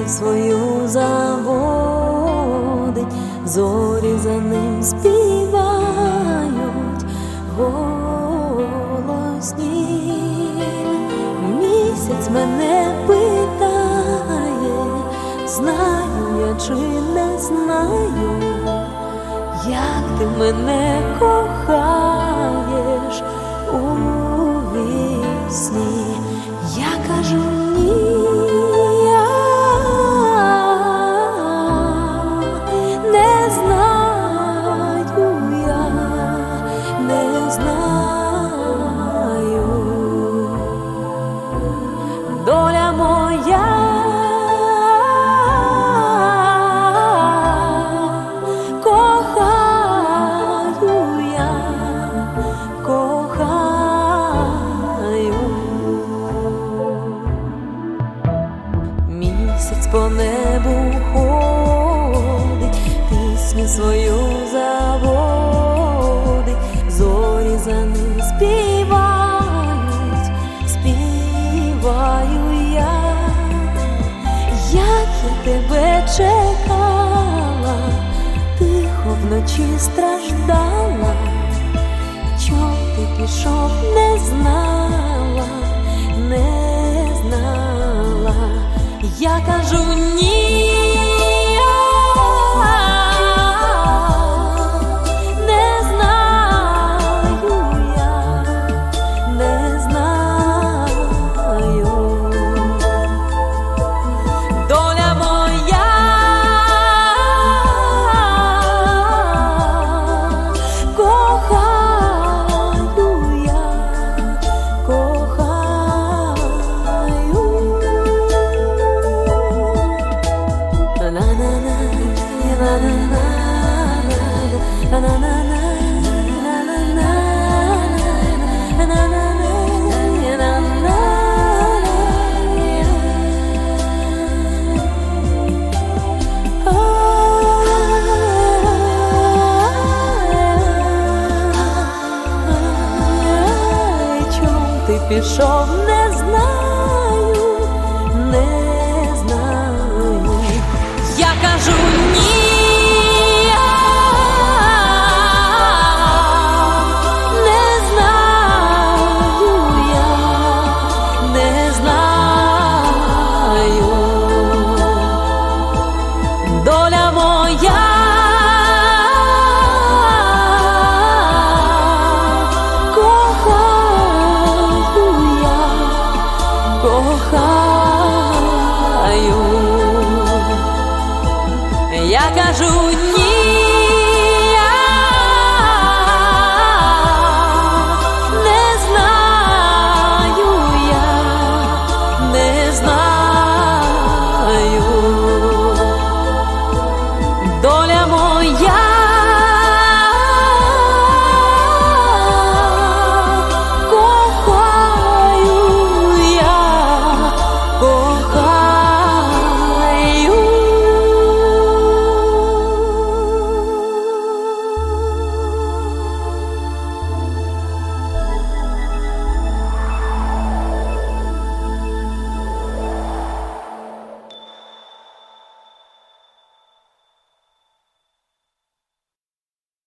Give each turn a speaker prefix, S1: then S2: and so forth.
S1: пісню свою заводить, зорі за ним співають голосні. Місяць мене питає, знаю я чи не знаю, як ти мене кохаєш у вісні, свою заводить, зорі за ним співають, співаю я, як я тебе чекала, тихо вночі страждала, чом ти пішов, не знала, не знала, я кажу ні. Пішов, не кохаю. Я кажу